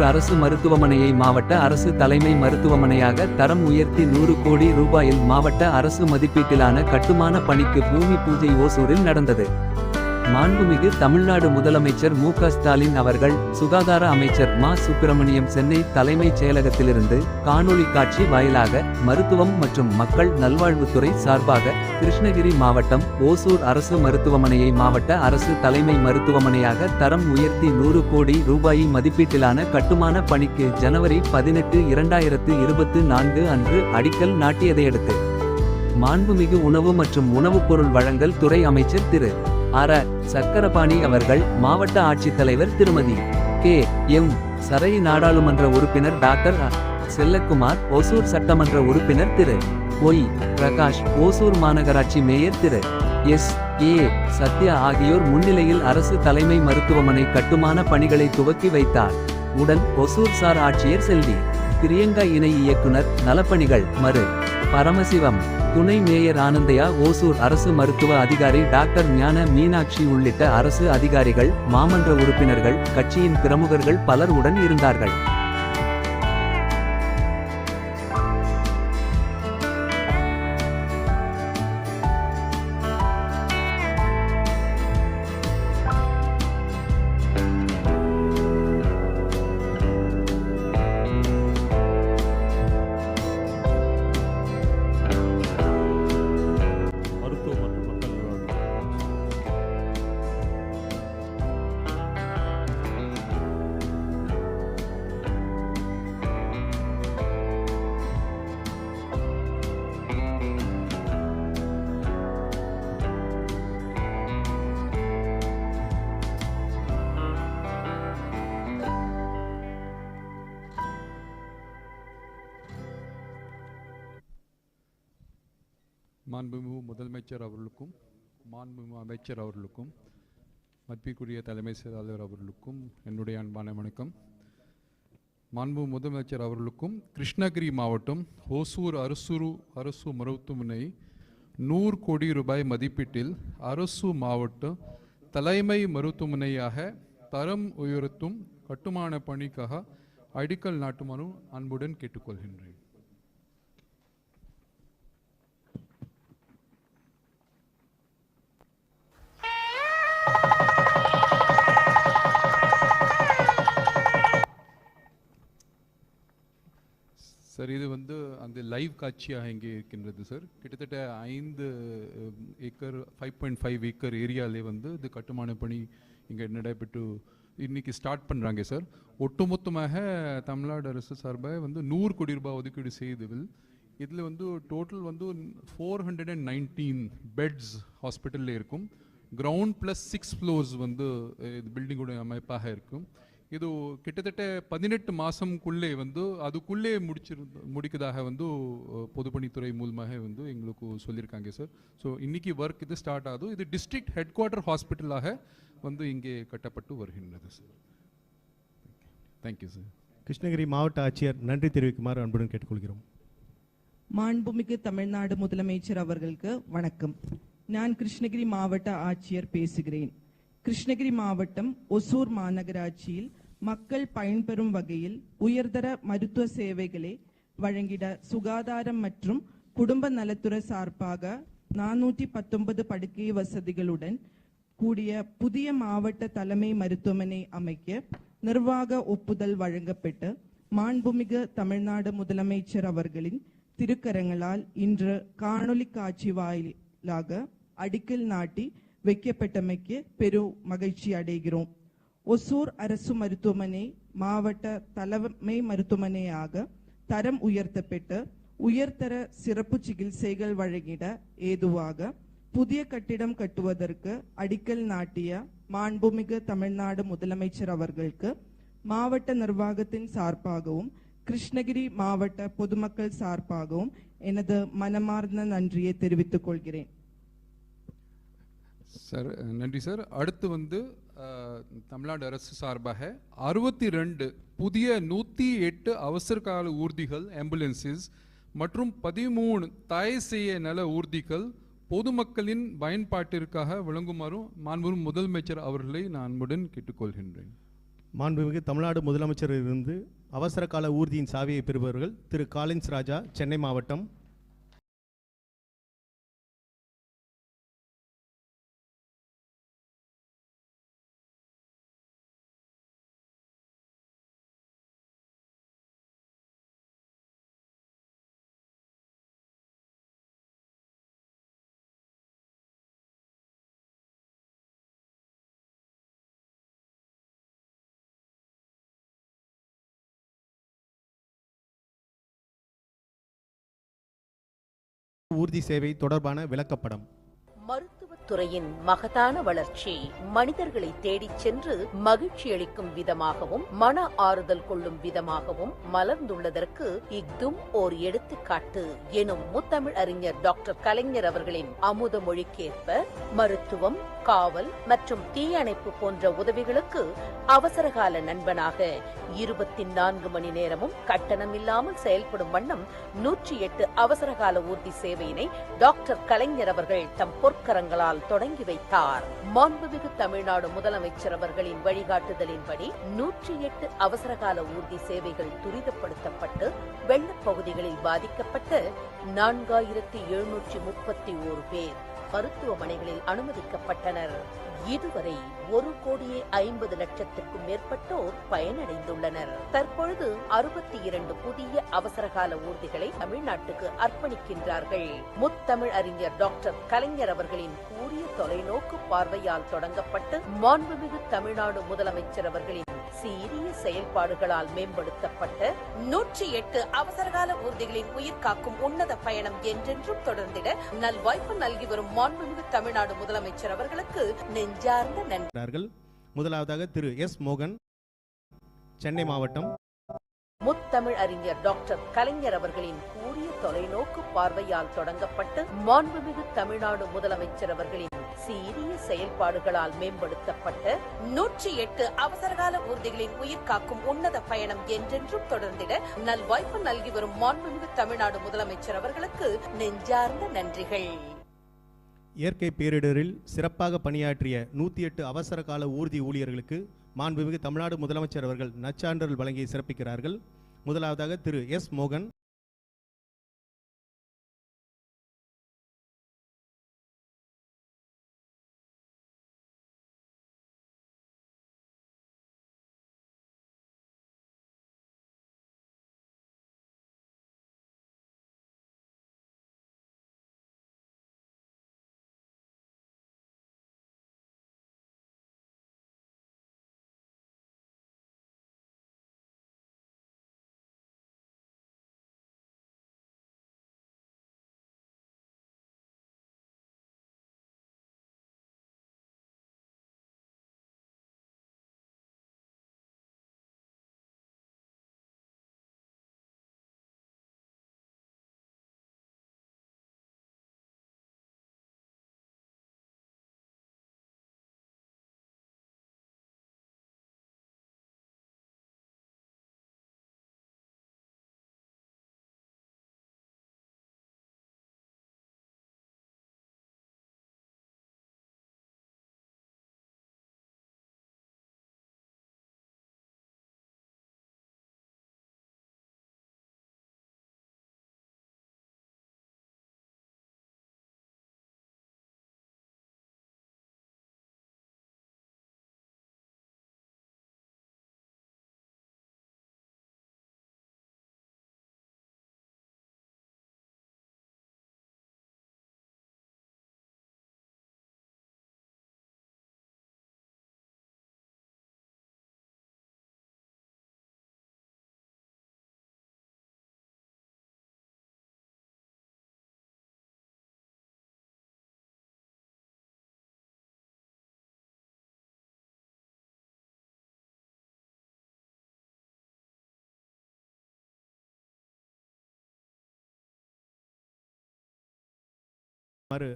ஓசூர் அரசு மருத்துவமனையை மாவட்ட அரசு தலைமை மருத்துவமனையாக தரம் உயர்த்தி நூறு கோடி ரூபாயில் மாவட்ட அரசு மதிப்பீட்டிலான கட்டுமான பணிக்கு பூமி பூஜை ஓசூரில் நடந்தது. மாண்புமிகு தமிழ்நாடு முதலமைச்சர் மு ஸ்டாலின் அவர்கள் சுகாதார அமைச்சர் மா. சுப்பிரமணியம் சென்னை தலைமைச் செயலகத்திலிருந்து காணொலி காட்சி வாயிலாக மருத்துவம் மற்றும் மக்கள் நல்வாழ்வுத்துறை சார்பாக கிருஷ்ணகிரி மாவட்டம் ஓசூர் அரசு மருத்துவமனையை மாவட்ட அரசு தலைமை மருத்துவமனையாக தரம் உயர்த்தி நூறு கோடி ரூபாய் மதிப்பீட்டிலான கட்டுமான பணிக்கு ஜனவரி பதினெட்டு இரண்டாயிரத்து இருபத்து நான்கு அன்று அடிக்கல் நாட்டியதையடுத்து மாண்புமிகு உணவு மற்றும் உணவுப் பொருள் வழங்கல் துறை அமைச்சர் திரு. அர சக்கரபாணி அவர்கள் மாவட்ட ஆட்சித்தலைவர் திருமதி கே. எம். சரை நாடாளுமன்ற உறுப்பினர் டாக்டர் செல்லக்குமார் ஒசூர் சட்டமன்ற உறுப்பினர் திரு. ஒய். பிரகாஷ் ஓசூர் மாநகராட்சி மேயர் திரு. எஸ். ஏ. சத்யா ஆகியோர் முன்னிலையில் அரசு தலைமை மருத்துவமனை கட்டுமான பணிகளை துவக்கி வைத்தார். உடன் ஒசூர் சார் ஆட்சியர் செல்வி பிரியங்கா இணை இயக்குனர் நலப்பணிகள் மறு பரமசிவம். துணை மேயர் ஆனந்தையா ஓசூர் அரசு மருத்துவ அதிகாரி டாக்டர் ஞான மீனாட்சி உள்ளிட்ட அரசு அதிகாரிகள் மாமன்ற உறுப்பினர்கள் கட்சியின் பிரமுகர்கள் பலர் உடன் இருந்தார்கள். மாண்புமிகு முதலமைச்சர் அவர்களுக்கும் மாண்புமிகு அமைச்சர் அவர்களுக்கும் மதிப்பிற்குரிய தலைமை செயலாளர் அவர்களுக்கும் என்னுடைய அன்பான வணக்கம். மாண்பு முதலமைச்சர் அவர்களுக்கும் கிருஷ்ணகிரி மாவட்டம் ஓசூர் அரசுரு அரசு மருத்துவமனை நூறு கோடி ரூபாய் மதிப்பீட்டில் அரசு மாவட்ட தலைமை மருத்துவமனையாக தரம் உயர்த்தும் கட்டுமான பணிக்காக அடிக்கல் நாட்டுமாறும் அன்புடன் கேட்டுக்கொள்கின்றேன். சார் இது வந்து அந்த லைவ் காட்சியாக இங்கே இருக்கின்றது சார் கிட்டத்தட்ட ஐந்து acre five point five acre ஏரியாலே வந்து இது கட்டுமான பணி இங்கே நடைபெற்று இன்னைக்கு ஸ்டார்ட் பண்ணுறாங்க சார் ஒட்டுமொத்தமாக தமிழ்நாடு அரசு சார்பாக வந்து நூறு கோடி ரூபாய் ஒதுக்கீடு செய்ததில் இதில் வந்து டோட்டல் வந்து four hundred and nineteen beds ஹாஸ்பிட்டலில் இருக்கும். கிரவுண்ட் ப்ளஸ் சிக்ஸ் ஃப்ளோர்ஸ் வந்து இது பில்டிங்கோட அமைப்பாக இருக்கும். இது கிட்டத்தட்ட பதினெட்டு மாதம்குள்ளே வந்து அதுக்குள்ளே முடிச்சிருந்து முடிக்கதாக வந்து பொதுப்பணித்துறை மூலமாக வந்து எங்களுக்கு சொல்லியிருக்காங்க சார் ஸோ இன்னைக்கு ஒர்க் இது ஸ்டார்ட் ஆகுது. இது டிஸ்ட்ரிக்ட் ஹெட் குவார்ட்டர் ஹாஸ்பிட்டலாக வந்து இங்கே கட்டப்பட்டு வருகின்றது சார் தேங்க்யூ சார் கிருஷ்ணகிரி மாவட்ட ஆட்சியர் நன்றி தெரிவிக்குமாறு அன்புடன் கேட்டுக்கொள்கிறோம். மாண்புமிகு தமிழ்நாடு முதலமைச்சர் அவர்களுக்கு வணக்கம். நான் கிருஷ்ணகிரி மாவட்ட ஆட்சியர் பேசுகிறேன். கிருஷ்ணகிரி மாவட்டம் ஒசூர் மாநகராட்சியில் மக்கள் பயன்பெறும் வகையில் உயர்தர மருத்துவ சேவைகளை வழங்கிட சுகாதாரம் மற்றும் குடும்ப நலத்துறை சார்பாக நானூற்றி பத்தொன்பது படுக்கை வசதிகளுடன் கூடிய புதிய மாவட்ட தலைமை மருத்துவமனை அமைக்க நிர்வாக ஒப்புதல் வழங்கப்பட்டு மாண்புமிகு தமிழ்நாடு முதலமைச்சர் அவர்களின் திருக்கரங்களால் இன்று காணொலி காட்சி வாயிலாக அடிக்கல் நாட்டி வைக்கப்பட்டமைக்கு பெரும் மகிழ்ச்சி அடைகிறோம். ஒசூர் அரசு மருத்துவமனை மாவட்ட தலைமை மருத்துவமனையாக தரம் உயர்த்தப்பட்டு உயர்தர சிறப்பு சிகிச்சைகள் வழங்கிட ஏதுவாக புதிய கட்டிடம் கட்டுவதற்கு அடிக்கல் நாட்டிய மாண்புமிகு தமிழ்நாடு முதலமைச்சர் அவர்களுக்கு மாவட்ட நிர்வாகத்தின் சார்பாகவும் கிருஷ்ணகிரி மாவட்ட பொதுமக்கள் சார்பாகவும் எனது மனமார்ந்த நன்றியை தெரிவித்துக் கொள்கிறேன். சார் நன்றி சார். அடுத்து வந்து தமிழ்நாடு அரசு சார்பாக அறுபத்தி ரெண்டு புதிய நூற்றி எட்டு அவசர கால ஊர்திகள் ஆம்புலன்சஸ் மற்றும் பதிமூணு தாய் செய்ய நல ஊர்திகள் பொதுமக்களின் பயன்பாட்டிற்காக வழங்குமாறும் மாண்புமிகு முதலமைச்சர் அவர்களை நான் அன்புடன் கேட்டுக்கொள்கின்றேன். மாண்புமிகு தமிழ்நாடு முதலமைச்சரிலிருந்து அவசர கால ஊர்தியின் சாவியை பெறுபவர்கள் திரு. காலின்ஸ் ராஜா சென்னை மாவட்டம் ஊர்தி சேவை தொடர்பான விளக்கப்படம். மருத்துவ துறையின் மகத்தான வளர்ச்சி மனிதர்களை தேடிச் சென்று மகிழ்ச்சி அளிக்கும் விதமாகவும் மன ஆறுதல் கொள்ளும் விதமாகவும் மலர்ந்துள்ளதற்கு இஃதும் ஓர் எடுத்துக்காட்டு எனும் முத்தமிழ் அறிஞர் டாக்டர் கலைஞர் அவர்களின் அமுத மொழிக்கேற்ப மருத்துவம் காவல் மற்றும் தீயணைப்பு போன்ற உதவிகளுக்கு அவசரகால நண்பனாக இருபத்தி நான்கு மணி நேரமும் கட்டணமில்லாமல் செயல்படும் வண்ணம் நூற்றி எட்டு அவசரகால ஊர்தி சேவையினை டாக்டர் கலைஞர் அவர்கள் தம் பொற்கரங்களால் தொடங்கி வைத்தார். மாண்புமிகு தமிழ்நாடு முதலமைச்சர் அவர்களின் வழிகாட்டுதலின்படி நூற்றி எட்டு அவசரகால ஊர்தி சேவைகள் துரிதப்படுத்தப்பட்டு வெள்ளப் பகுதிகளில் பாதிக்கப்பட்டு நான்காயிரத்தி எழுநூற்றி முப்பத்தி ஓரு பேர் மருத்துவமனைகளில் அனுமதிக்கப்பட்டனர். இதுவரை ஒரு கோடியே ஐம்பது லட்சத்திற்கும் மேற்பட்டோர் பயனடைந்துள்ளனர். தற்பொழுது அறுபத்தி இரண்டு புதிய அவசரகால ஊர்திகளை தமிழ்நாட்டுக்கு அர்ப்பணிக்கின்றார்கள். முத்தமிழ் அறிஞர் டாக்டர் கலைஞர் அவர்களின் கூறிய தொலைநோக்கு பார்வையால் தொடங்கப்பட்டு மாண்புமிகு தமிழ்நாடு முதலமைச்சர் அவர்களின் சீரிய செயல்பாடுகளால் மேம்படுத்தப்பட்ட நூற்றி எட்டு அவசரகால ஊர்திகளின் உயிர் காக்கும் உன்னத பயணம் என்றென்றும் தொடர்ந்திட நல்வாய்ப்பு நல்கி வரும் மாண்புமிகு தமிழ்நாடு முதலமைச்சர் அவர்களுக்கு நெஞ்சார்ந்த நன்றி. முதலாவதாக திரு எஸ் மோகன் சென்னை மாவட்டம் முத்தமிழ் அறிஞர் டாக்டர் கலைஞர் அவர்களின் கூறிய தொலைநோக்கு பார்வையால் தொடங்கப்பட்டு மாண்புமிகு தமிழ்நாடு முதலமைச்சர் அவர்களின் சீரிய செயல்பாடுகளால் மேம்படுத்தப்பட்ட நூற்றி எட்டு அவசரகால ஊர்திகளின் உயிர் காக்கும் உன்னத பயணம் என்றென்றும் தொடர்ந்திட நல்வாய்ப்பு நல்கி வரும் மாண்புமிகு தமிழ்நாடு முதலமைச்சர் அவர்களுக்கு நெஞ்சார்ந்த நன்றிகள். இயற்கை பேரிடரில் சிறப்பாக பணியாற்றிய நூத்தி எட்டு அவசர கால ஊர்தி ஊழியர்களுக்கு மாண்புமிகு தமிழ்நாடு முதலமைச்சர் அவர்கள் நச்சான்றல் வழங்கி சிறப்பிக்கிறார்கள். முதலாவதாக திரு எஸ் மோகன்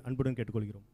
அன்புடன் கேட்டுக்கொள்கிறோம்.